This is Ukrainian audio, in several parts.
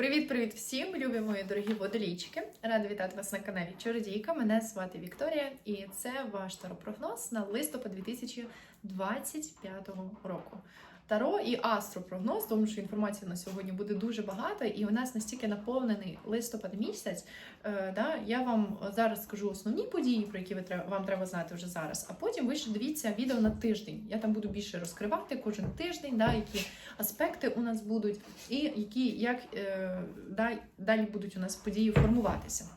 Привіт-привіт всім, любі мої дорогі водолічки. Рада вітати вас на каналі Чародійка. Мене звати Вікторія, і це ваш таропрогноз на листопад 2025 року. Таро і астропрогноз, тому що інформації на сьогодні буде дуже багато, і у нас настільки наповнений листопад місяць. Е, да, я вам зараз скажу основні події, про які ви вам треба знати вже зараз. А потім ви ще дивіться відео на тиждень. Я там буду більше розкривати кожен тиждень, да, які аспекти у нас будуть, і які як е, да, далі будуть у нас події формуватися.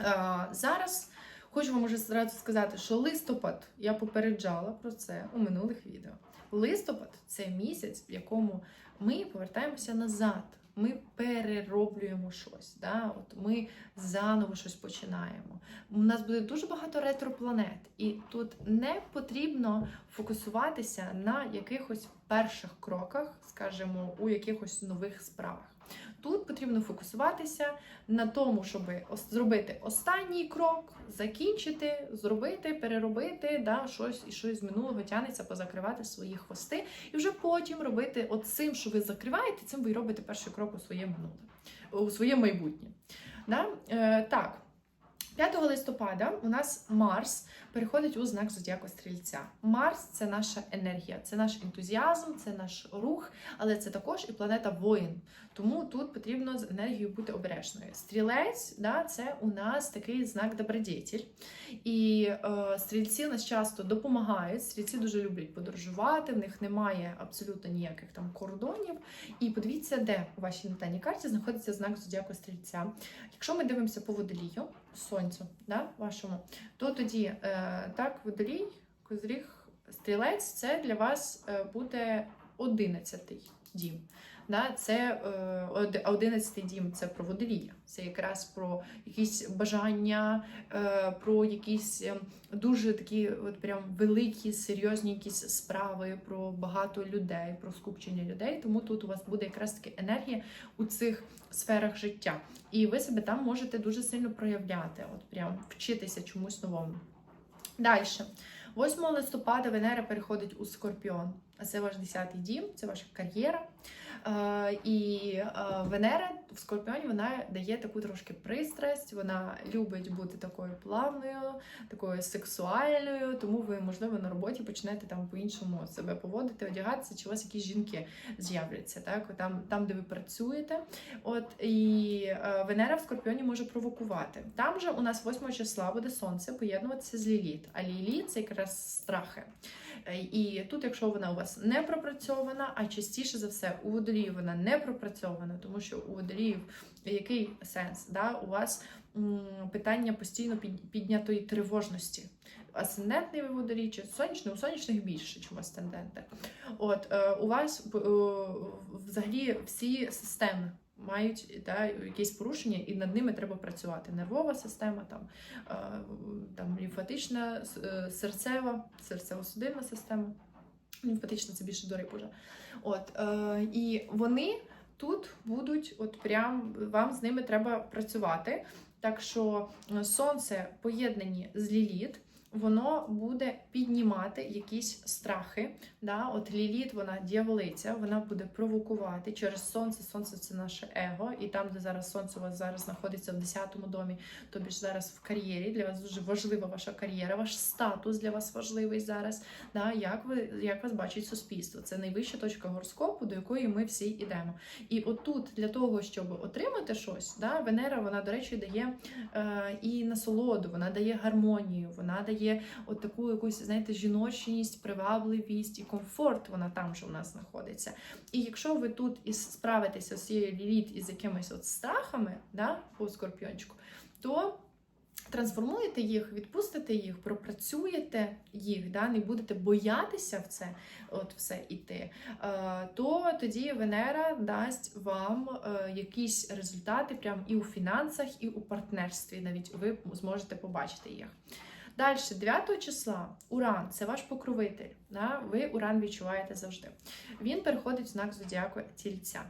Е, зараз хочу вам уже зразу сказати, що листопад я попереджала про це у минулих відео. Листопад це місяць, в якому ми повертаємося назад. Ми перероблюємо щось. Да? От Ми заново щось починаємо. У нас буде дуже багато ретропланет, і тут не потрібно фокусуватися на якихось перших кроках, скажімо, у якихось нових справах. Тут потрібно фокусуватися на тому, щоб зробити останній крок, закінчити, зробити, переробити, да, щось і щось з минулого тянеться, позакривати свої хвости, і вже потім робити от цим, що ви закриваєте, цим ви робите перший крок у своє минуле, у своє майбутнє. Да? Е, так. 5 листопада у нас Марс переходить у знак зодіаку стрільця. Марс це наша енергія, це наш ентузіазм, це наш рух, але це також і планета воїн. Тому тут потрібно з енергією бути обережною. Стрілець, да, це у нас такий знак добродетель. І е, стрільці нас часто допомагають. Стрільці дуже люблять подорожувати, в них немає абсолютно ніяких там кордонів. І подивіться, де у вашій натальній карті знаходиться знак зодіаку стрільця. Якщо ми дивимося по водолію, сонцю, да, вашому, то тоді е, так, водолій, козріг, стрілець це для вас е, буде 11 дім. Да, це е, 11 дім це про водолія. Це якраз про якісь бажання, е, про якісь е, дуже такі от прям великі, серйозні якісь справи, про багато людей, про скупчення людей. Тому тут у вас буде якраз таки енергія у цих сферах життя. І ви себе там можете дуже сильно проявляти, от прям вчитися чомусь новому. Далі. 8 листопада Венера переходить у Скорпіон. А це ваш 10-й дім, це ваша кар'єра. Е, і е, Венера в Скорпіоні вона дає таку трошки пристрасть, вона любить бути такою плавною, такою сексуальною, тому ви, можливо, на роботі почнете там по-іншому себе поводити, одягатися, чи у вас якісь жінки з'являться, так? Там, там, де ви працюєте. От і е, Венера в Скорпіоні може провокувати. Там же у нас 8 числа буде сонце поєднуватися з Ліліт. А Ліліт це якраз страхи. Е, І тут, якщо вона у вас не пропрацьована, а частіше за все у водолії вона не пропрацьована, тому що у водоліїв який сенс? Да? У вас питання постійно під- піднятої тривожності. Асцендентний водолій чи сонячний, у сонячних більше, ніж у асценденти. От е, у вас е, взагалі всі системи. Мають да, якісь порушення, і над ними треба працювати. Нервова система, там, е, там лімфатична, е, серцева, серцево-судинна система. Лімфатична це більше до риб. От, е, і вони тут будуть, от прям вам з ними треба працювати. Так що е, сонце поєднані з ліліт, воно буде піднімати якісь страхи. Да? От ліліт, вона дьяволиця, вона буде провокувати через сонце. Сонце це наше его, і там, де зараз сонце у вас зараз знаходиться в 10-му домі, тобі ж зараз в кар'єрі. Для вас дуже важлива ваша кар'єра, ваш статус для вас важливий зараз. Да? Як ви як вас бачить суспільство? Це найвища точка гороскопу, до якої ми всі йдемо. І отут для того, щоб отримати щось, да, Венера, вона, до речі, дає е, і насолоду, вона дає гармонію, вона дає от таку якусь, знаєте, жіночність, привабливість і комфорт. Вона там же у нас знаходиться. І якщо ви тут із справитеся з цією ліліт із якимись от страхами, да, по скорпіончику, то трансформуєте їх, відпустите їх, пропрацюєте їх, да, не будете боятися в це от все іти, е, то тоді Венера дасть вам е, якісь результати прямо і у фінансах, і у партнерстві. Навіть ви зможете побачити їх. Далі, 9 числа, Уран це ваш покровитель. Ви Уран відчуваєте завжди. Він переходить в знак зодіаку тільця.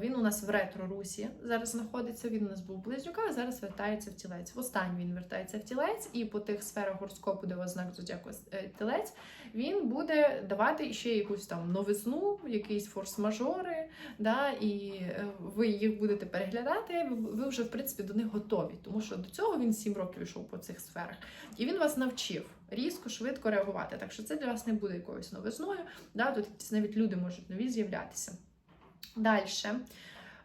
Він у нас в ретро-русі зараз знаходиться. Він у нас був близнюка, а зараз вертається в тілець. Востаннє він вертається в тілець, і по тих сферах гороскопу, де у вас знак зодіаку е, тілець, він буде давати ще якусь там новизну, якісь форс-мажори, да, і е, ви їх будете переглядати. Ви, вже в принципі до них готові, тому що до цього він 7 років йшов по цих сферах, і він вас навчив різко, швидко реагувати. Так що це для вас не буде якоюсь новизною. Да, тут навіть люди можуть нові з'являтися. Далі.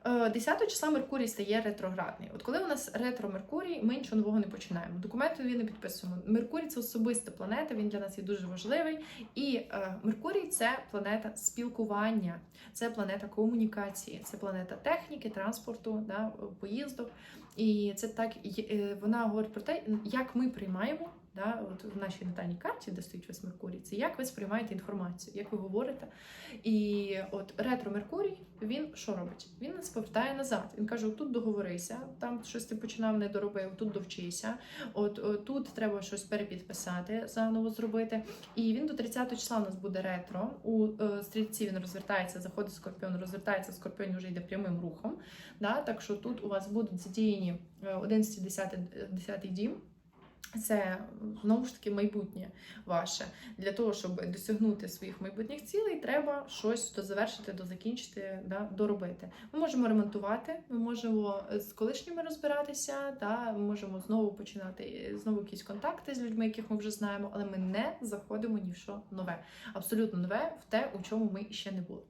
10 числа Меркурій стає ретроградний. От коли у нас ретро Меркурій, ми нічого нового не починаємо. Документи не підписуємо. Меркурій це особиста планета, він для нас є дуже важливий. І е, Меркурій це планета спілкування, це планета комунікації, це планета техніки, транспорту, да, поїздок. І це так е, вона говорить про те, як ми приймаємо. Да, от в нашій натальній карті, де стоїть весь Меркурій, це як ви сприймаєте інформацію, як ви говорите. І от ретро Меркурій, він що робить? Він нас повертає назад. Він каже: тут договорися, там щось ти починав не доробив, тут довчися. От, от тут треба щось перепідписати, заново зробити. І він до 30 числа у нас буде ретро. У е, стрільці він розвертається, заходить скорпіон, розвертається, скорпіон вже йде прямим рухом. Да? Так що тут у вас будуть задіяні 11, 10, 10 дім. Це знову ж таки майбутнє ваше. Для того, щоб досягнути своїх майбутніх цілей, треба щось дозавершити, дозакінчити, да, доробити. Ми можемо ремонтувати, ми можемо з колишніми розбиратися, та ми можемо знову починати знову якісь контакти з людьми, яких ми вже знаємо, але ми не заходимо ні в що нове. Абсолютно нове в те, у чому ми ще не були.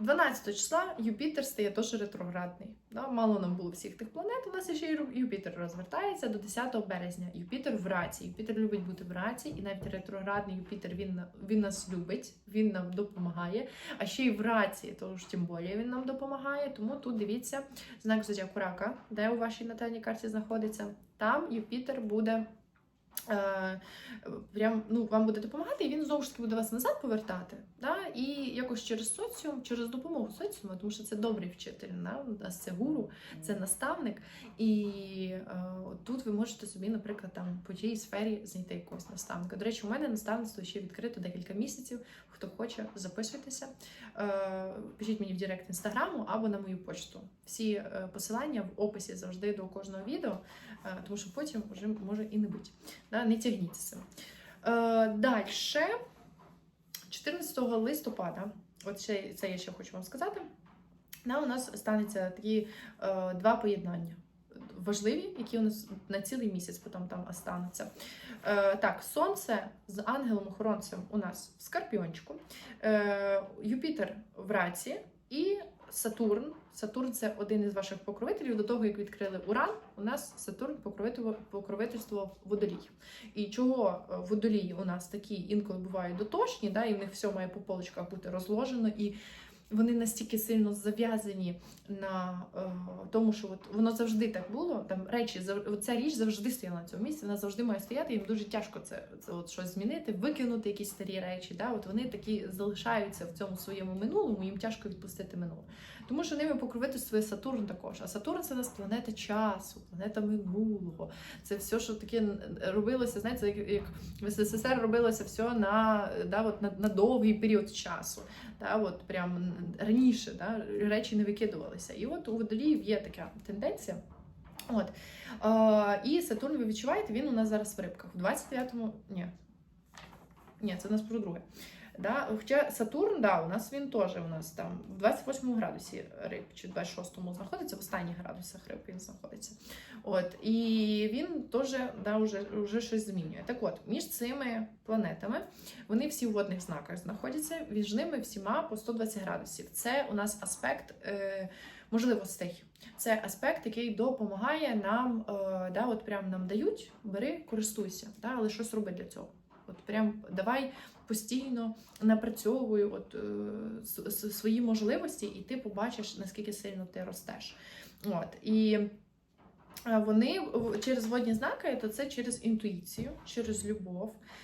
12 числа Юпітер стає теж ретроградний. Да? Мало нам було всіх тих планет. У нас ще й Юпітер розвертається до 10 березня. Юпітер в раці. Юпітер любить бути в раці, і навіть ретроградний Юпітер він він нас любить, він нам допомагає. А ще й в раці, то ж тим більше він нам допомагає. Тому тут дивіться знак зодіаку рака, де у вашій натальній карті знаходиться. Там Юпітер буде. Е, прям ну, вам буде допомагати, і він знову ж таки буде вас назад повертати. Да? І якось через соціум, через допомогу соціуму, тому що це добрий вчитель, да? у нас це гуру, це наставник. І е, тут ви можете собі, наприклад, там по тій сфері знайти якогось наставника. До речі, у мене наставництво ще відкрито декілька місяців. Хто хоче, записуйтеся, е, пишіть мені в Директ інстаграму або на мою почту. Всі е, посилання в описі завжди до кожного відео, е, тому що потім вже може і не бути. Да? Не тягніться. Е, Далі, 14 листопада, от ще, це я ще хочу вам сказати. Да, у нас станеться такі е, два поєднання. Важливі, які у нас на цілий місяць потім там остануться. Е, так, сонце з ангелом-охоронцем у нас в Скорпіончику, е, Юпітер в раці і Сатурн. Сатурн це один із ваших покровителів. До того, як відкрили Уран, у нас Сатурн покровительство водолій. І чого е, водолії у нас такі інколи бувають дотошні, да, і в них все має по полочках бути розложено. і вони настільки сильно зав'язані на е, тому, що от воно завжди так було. Там речі ця річ завжди стояла на цьому місці. Вона завжди має стояти. Їм дуже тяжко це це от щось змінити, викинути якісь старі речі. Да? От вони такі залишаються в цьому своєму минулому. Їм тяжко відпустити минуле. Тому що ними покровительствує Сатурн також. А Сатурн це у нас планета часу, планета минулого. Це все, що таке робилося. Знаєте, як, в СССР робилося все на да, от на, на довгий період часу. Да, от прям раніше да, речі не викидувалися. І от у водоліїв є така тенденція. От. Е, І Сатурн, ви відчуваєте, він у нас зараз в рибках. В 29-му. Ні. Ні, це у нас про друге. Да? Хоча Сатурн, да, у нас він теж у нас там в 28 градусі риб, чи 26-му знаходиться, в останніх градусах риб він знаходиться. От, І він теж да, вже, вже щось змінює. Так от, між цими планетами вони всі в водних знаках знаходяться, між ними всіма по 120 градусів. Це у нас аспект. Е, Можливостей. Це аспект, який допомагає нам, е, да, от прям нам дають, бери, користуйся, да, але щось роби для цього. От прям давай постійно напрацьовую от, е, свої можливості, і ти побачиш, наскільки сильно ти ростеш. От, І вони через водні знаки, то це через інтуїцію, через любов, е,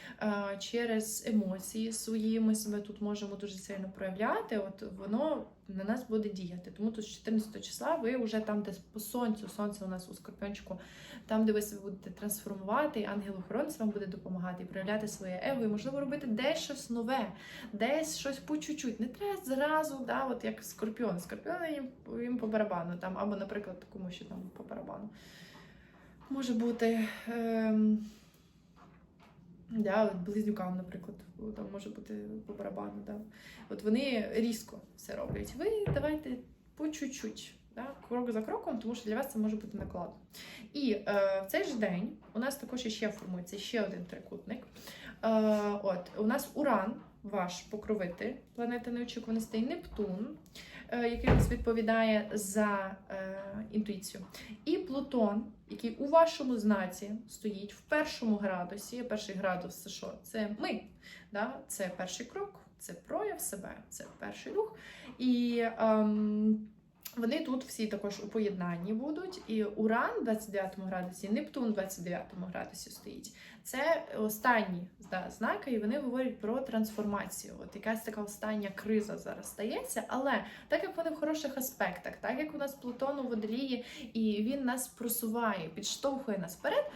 через емоції свої ми себе тут можемо дуже сильно проявляти. От воно на нас буде діяти. Тому тут з 14 числа ви вже там, де по сонцю, сонце у нас у скорпіончику, там, де ви себе будете трансформувати, ангел-охоронець вам буде допомагати і проявляти своє его, і можливо робити десь щось нове, десь щось по чуть-чуть. Не треба зразу, да, от як скорпіон. Скорпіон їм, їм по барабану, там, або, наприклад, кому ще там по барабану. Може бути. Ем... Да, близнюкам, наприклад, там може бути по барабану. Да. От вони різко все роблять. Ви давайте по чуть-чуть, да, крок за кроком, тому що для вас це може бути накладно. І е, в цей ж день у нас також ще формується ще один трикутник. Е, от, у нас Уран, ваш покровитель, планета неочікуваностей, Нептун, е, який у нас відповідає за е, інтуїцію, і Плутон, який у вашому знаці стоїть в першому градусі. Перший градус це що? Це ми. Да? Це перший крок, це прояв себе, це перший рух. І ем, вони тут всі також у поєднанні будуть. І Уран в 29 градусі, Нептун в 29 градусі стоїть. Це останні да, знаки, і вони говорять про трансформацію. От якась така остання криза зараз стається. Але так як вони в хороших аспектах, так як у нас Плутон у водолії, і він нас просуває, підштовхує нас вперед.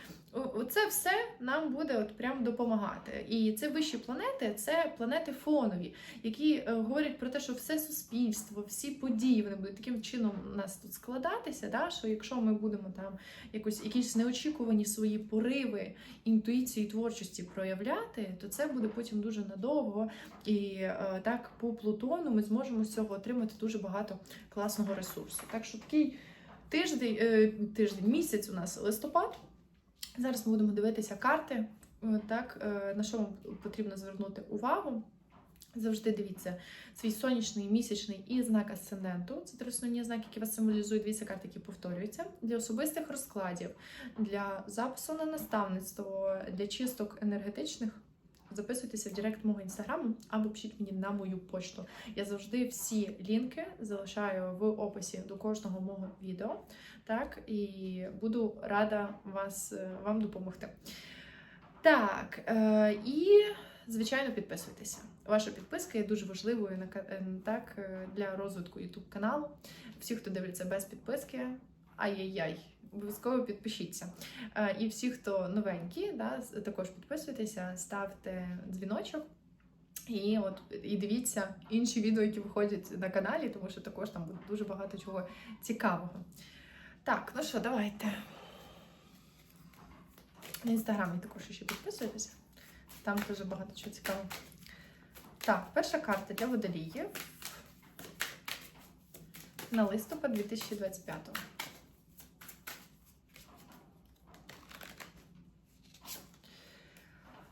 Це все нам буде от прям допомагати. І це вищі планети, це планети фонові, які е, говорять про те, що все суспільство, всі події вони будуть таким чином у нас тут складатися. Да? Що якщо ми будемо там якось якісь неочікувані свої пориви інтуїції, творчості проявляти, то це буде потім дуже надовго. І е, так по Плутону ми зможемо з цього отримати дуже багато класного ресурсу. Так що такий тиждень, е, тиждень, місяць у нас листопад. Зараз ми будемо дивитися карти. е, Так, на що вам потрібно звернути увагу. Завжди дивіться свій сонячний, місячний і знак асценденту. Це три основні знаки, які вас символізують. Дивіться карти, які повторюються. Для особистих розкладів, для запису на наставництво, для чисток енергетичних. Записуйтеся в Директ мого інстаграму або пишіть мені на мою почту. Я завжди всі лінки залишаю в описі до кожного мого відео. Так, і буду рада вас, е, вам допомогти. Так, е, і звичайно підписуйтеся. Ваша підписка є дуже важливою на е, так, е, для розвитку YouTube каналу. Всі, хто дивиться без підписки, ай-яй-яй, обов'язково підпишіться. Е, І всі, хто новенькі, да, також підписуйтеся, ставте дзвіночок. І от і дивіться інші відео, які виходять на каналі, тому що також там буде дуже багато чого цікавого. Так, ну що, давайте. На інстаграмі також ще підписуйтеся. Там дуже багато чого цікавого. Так, перша карта для водоліїв на листопад 2025.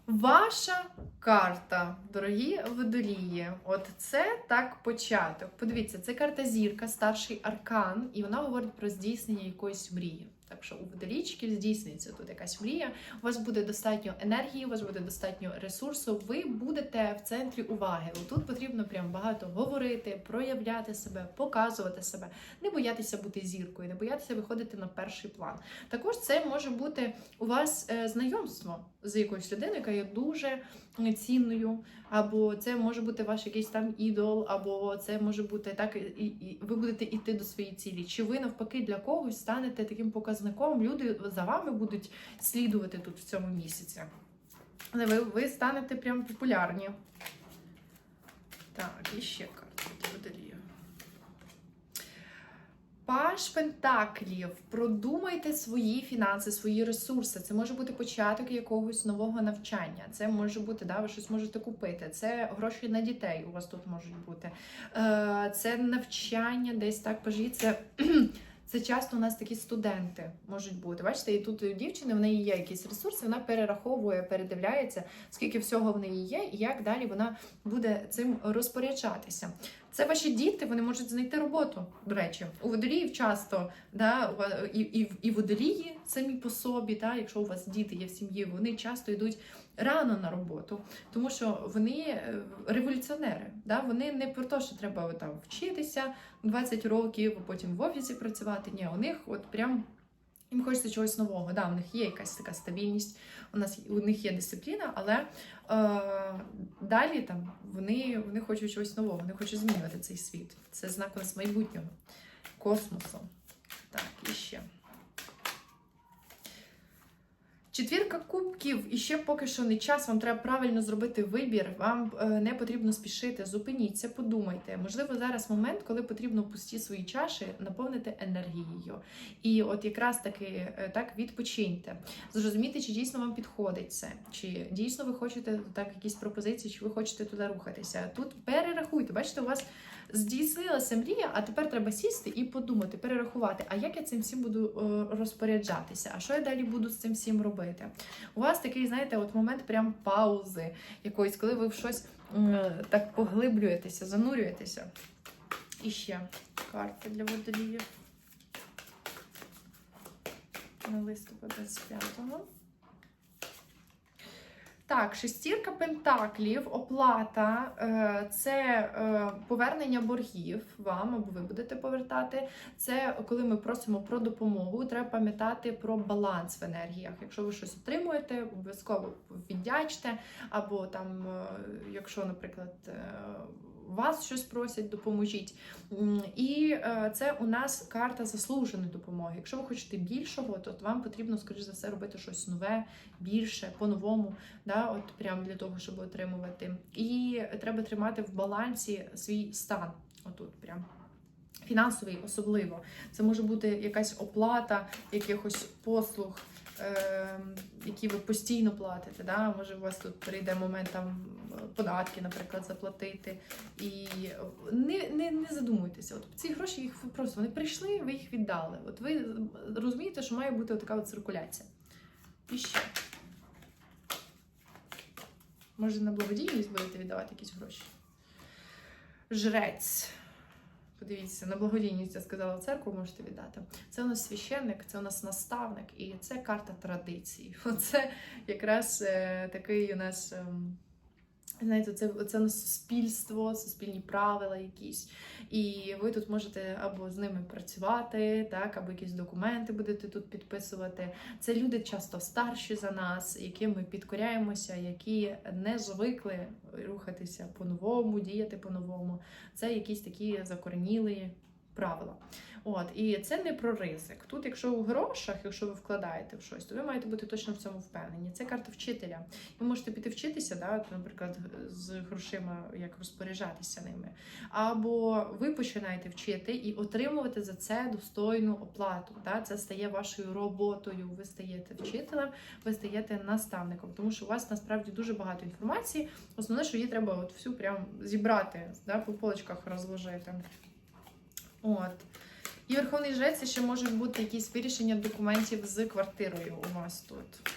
Ваша карта, дорогі водолії, от це так початок. Подивіться, це карта зірка, старший аркан, і вона говорить про здійснення якоїсь мрії. Так що у водолічки здійсниться тут якась мрія. У вас буде достатньо енергії, у вас буде достатньо ресурсу. Ви будете в центрі уваги. Тут потрібно прям багато говорити, проявляти себе, показувати себе, не боятися бути зіркою, не боятися виходити на перший план. Також це може бути у вас е, знайомство з якоюсь людиною, яка є дуже цінною, або це може бути ваш якийсь там ідол, або це може бути так, і, і ви будете йти до своєї цілі. Чи ви навпаки для когось станете таким показником? Люди за вами будуть слідувати тут в цьому місяці. Але ви, ви станете прям популярні. Так, і ще карта водолію. Паш Пентаклів. Продумайте свої фінанси, свої ресурси. Це може бути початок якогось нового навчання. Це може бути, да, ви щось можете купити. Це гроші на дітей у вас тут можуть бути. Е, Це навчання десь так пажі. Це, це часто у нас такі студенти можуть бути. Бачите, і тут у дівчини в неї є якісь ресурси, вона перераховує, передивляється, скільки всього в неї є, і як далі вона буде цим розпоряджатися. Це ваші діти, вони можуть знайти роботу. До речі, у водоліїв часто да, і, і, і водолії самі по собі, да, якщо у вас діти є в сім'ї, вони часто йдуть рано на роботу, тому що вони е, революціонери. Да? Вони не про те, що треба там вчитися 20 років, потім в офісі працювати. Ні, у них от прям Їм хочеться чогось нового. Да, у них є якась така стабільність, у нас у них є дисципліна, але е, далі там вони, вони хочуть чогось нового, вони хочуть змінювати цей світ. Це знак у нас майбутнього, космосу. Так, і ще. Четвірка кубків, і ще поки що не час. Вам треба правильно зробити вибір. Вам е, не потрібно спішити. Зупиніться, подумайте. Можливо, зараз момент, коли потрібно пусті свої чаші, наповнити енергією. І от якраз таки е, так відпочиньте. Зрозуміти, чи дійсно вам підходить це, чи дійсно ви хочете так якісь пропозиції, чи ви хочете туди рухатися. Тут перерахуйте. Бачите, у вас здійснилася мрія, а тепер треба сісти і подумати, перерахувати, а як я цим всім буду е, розпоряджатися, а що я далі буду з цим всім робити. У вас такий, знаєте, от момент прям паузи якоїсь, коли ви в щось так поглиблюєтеся, занурюєтеся. І ще карта для водоліїв. На листопад 25-го. Так, шестірка пентаклів, оплата е, це е, повернення боргів вам, або ви будете повертати. Це коли ми просимо про допомогу. Треба пам'ятати про баланс в енергіях. Якщо ви щось отримуєте, обов'язково віддячте, або там, е, якщо, наприклад, вас щось просять, допоможіть. І е, це у нас карта заслуженої допомоги. Якщо ви хочете більшого, то вам потрібно, скоріш за все, робити щось нове, більше, по-новому, да, от прямо для того, щоб отримувати. І треба тримати в балансі свій стан. Отут прям. Фінансовий особливо. Це може бути якась оплата якихось послуг, які ви постійно платите. Да? Може, у вас тут прийде момент там податки, наприклад, заплатити. І не, не, не задумуйтеся. От ці гроші їх просто вони прийшли, ви їх віддали. От ви розумієте, що має бути така от циркуляція. І ще. Може, на благодійність будете віддавати якісь гроші. Жрець. Подивіться, на благодійність я сказала церкву можете віддати. Це у нас священник, це у нас наставник, і це карта традицій. Оце якраз е, такий у нас. Знаєте, це, це на суспільство, суспільні правила якісь. І ви тут можете або з ними працювати, так, або якісь документи будете тут підписувати. Це люди часто старші за нас, яким ми підкоряємося, які не звикли рухатися по-новому, діяти по-новому. Це якісь такі закоренілі правила. От, і це не про ризик. Тут, якщо у грошах, якщо ви вкладаєте в щось, то ви маєте бути точно в цьому впевнені. Це карта вчителя. Ви можете піти вчитися, да, наприклад, з грошима, як розпоряджатися ними. Або ви починаєте вчити і отримувати за це достойну оплату. Да? Це стає вашою роботою. Ви стаєте вчителем, ви стаєте наставником, тому що у вас насправді дуже багато інформації. Основне, що її треба от всю прям зібрати, да, по полочках розложити. От. І Верховний жрець ще можуть бути якісь вирішення документів з квартирою у вас тут.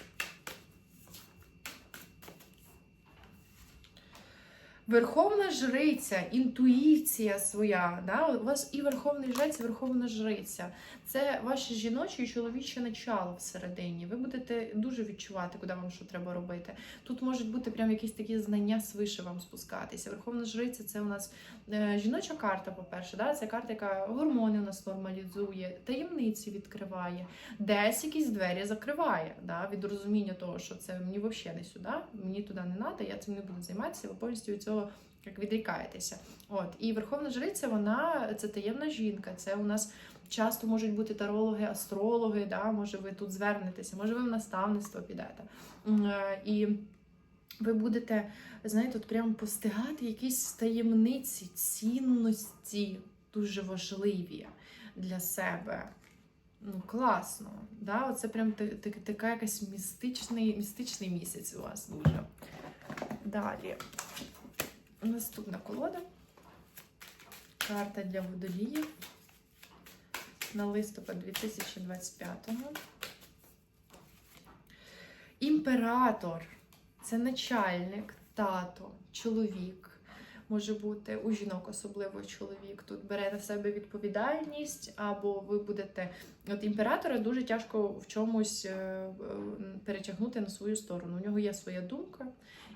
Верховна жриця, інтуїція своя. Да? У вас і верховний жрець, і верховна жриця. Це ваше жіноче і чоловіче начало всередині. Ви будете дуже відчувати, куди вам що треба робити. Тут можуть бути прям якісь такі знання свише вам спускатися. Верховна жриця це у нас е, жіноча карта, по-перше, да? це карта, яка гормони у нас нормалізує, таємниці відкриває, десь якісь двері закриває да? від розуміння того, що це мені взагалі не сюди, мені туди не треба, я цим не буду займатися, ви повністю від цього як відрікаєтеся. От і Верховна Жриця, вона це таємна жінка. Це у нас часто можуть бути тарологи, астрологи. Да? Може, ви тут звернетеся, може, ви в наставництво підете. Е, І ви будете, знаєте, от прямо постигати якісь таємниці, цінності дуже важливі для себе. Ну, класно. Да? Оце прям та- та- така якась містичний, містичний місяць у вас дуже. Далі. Наступна колода. Карта для водоліїв на листопад 2025-го. Імператор це начальник, тато, чоловік. Може бути у жінок, особливо чоловік. Тут бере на себе відповідальність, або ви будете. От імператора дуже тяжко в чомусь е, перетягнути на свою сторону. У нього є своя думка,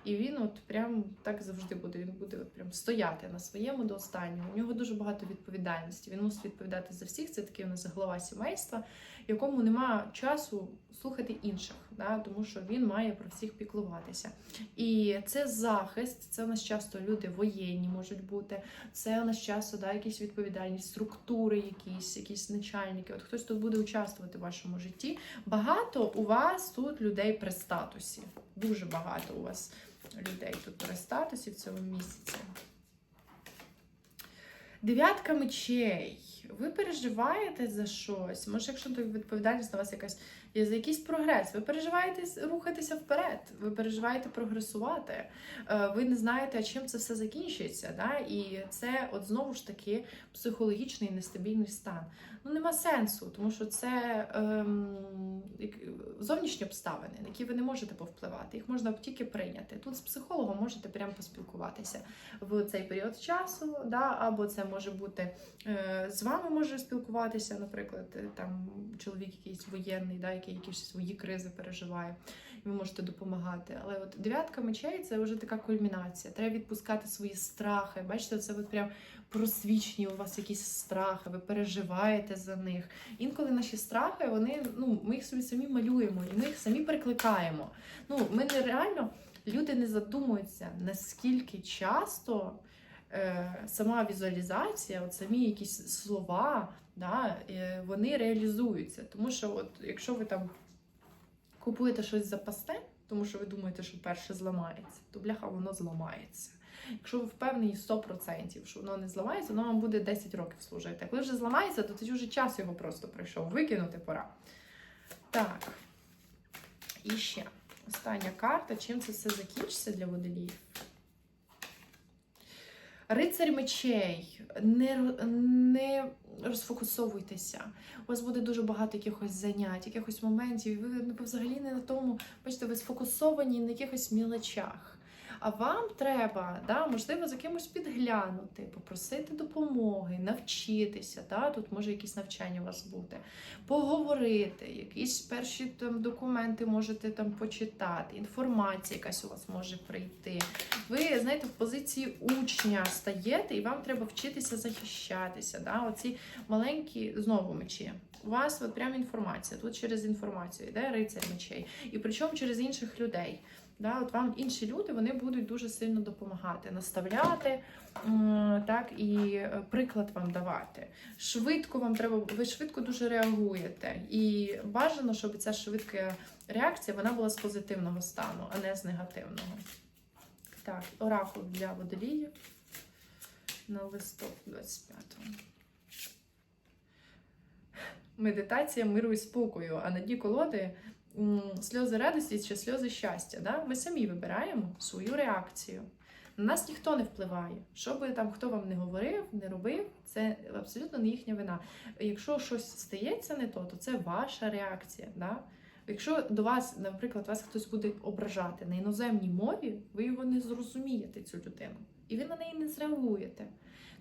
і він от прям так завжди буде. Він буде от прям стояти на своєму до останнього. У нього дуже багато відповідальності. Він мусить відповідати за всіх. Це такий у нас глава сімейства, якому нема часу слухати інших, да, тому що він має про всіх піклуватися. І це захист, це у нас часто люди воєнні можуть бути. Це у нас часто да, якісь відповідальність, структури, якісь, якісь начальники. От хтось тут буде участвувати в вашому житті. Багато у вас тут людей при статусі. Дуже багато у вас людей тут при статусі в цьому місяці. Дев'ятка мечей. Ви переживаєте за щось. Може, якщо відповідальність на вас якась є за якийсь прогрес. Ви переживаєте рухатися вперед, ви переживаєте прогресувати. Е, Ви не знаєте, чим це все закінчиться. Да? І це, от знову ж таки, психологічний нестабільний стан. Ну нема сенсу, тому що це ем, зовнішні обставини, на які ви не можете повпливати. Їх можна тільки прийняти. Тут з психологом можете прямо поспілкуватися в цей період часу, да? або це може бути е, з вами може спілкуватися, наприклад, е, там чоловік якийсь воєнний, да, який якісь свої кризи переживає. і Ви можете допомагати. Але от дев'ятка мечей це вже така кульмінація. Треба відпускати свої страхи. Бачите, це от прям просвічені у вас якісь страхи, ви переживаєте за них. Інколи наші страхи, вони ну ми їх собі самі малюємо, і ми їх самі прикликаємо. Ну, ми не реально люди не задумуються, наскільки часто сама візуалізація, от самі якісь слова, да, е, вони реалізуються. Тому що, от, якщо ви там купуєте щось запасне, тому що ви думаєте, що перше зламається, то бляха воно зламається. Якщо ви впевнені 100%, що воно не зламається, воно вам буде 10 років служити. А коли вже зламається, то тоді вже час його просто прийшов. Викинути пора. Так. І ще остання карта. Чим це все закінчиться для водоліїв? Рицарь мечей, не, не розфокусовуйтеся. У вас буде дуже багато якихось занять, якихось моментів. і Ви ну, взагалі не на тому, бачите, ви сфокусовані на якихось мілочах. А вам треба, да, можливо, за кимось підглянути, попросити допомоги, навчитися. Да, тут може якісь навчання у вас бути, поговорити, якісь перші там документи можете там почитати, інформація якась у вас може прийти. Ви знаєте, в позиції учня стаєте, і вам треба вчитися захищатися. Да? Оці маленькі знову мечі. У вас от прям інформація. Тут через інформацію йде рицар мечей. І причому через інших людей. Да, от вам інші люди вони будуть дуже сильно допомагати, наставляти, так і е, приклад вам давати. Швидко вам треба, ви швидко дуже реагуєте. І бажано, щоб ця швидка реакція вона була з позитивного стану, а не з негативного. Так, оракул для водоліїв на листопад 25-го. Медитація миру і спокою, а на дні колоди сльози радості чи сльози щастя. Да? Ми самі вибираємо свою реакцію. На нас ніхто не впливає. Що би там хто вам не говорив, не робив, це абсолютно не їхня вина. Якщо щось стається не то, то це ваша реакція. Да? Якщо до вас, наприклад, вас хтось буде ображати на іноземній мові, ви його не зрозумієте, цю людину, і ви на неї не зреагуєте.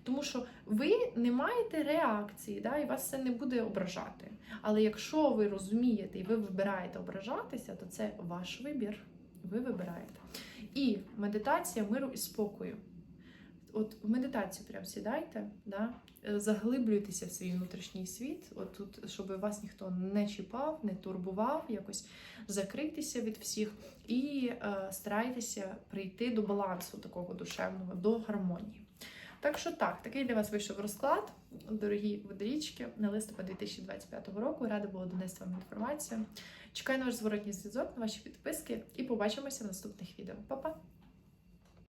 Тому що ви не маєте реакції, да, і вас це не буде ображати. Але якщо ви розумієте і ви вибираєте ображатися, то це ваш вибір. Ви вибираєте. І медитація миру і спокою. От в медитацію прям сідайте, да? е, заглиблюйтеся в свій внутрішній світ, от тут, щоб вас ніхто не чіпав, не турбував, якось закрийтеся від всіх і е, старайтеся прийти до балансу такого душевного, до гармонії. Так що так, такий для вас вийшов розклад, дорогі водорічки, на листопад 2025 року. Рада була донести вам інформацію. Чекаю на ваш зворотній зв'язок, на ваші підписки і побачимося в наступних відео. Па-па!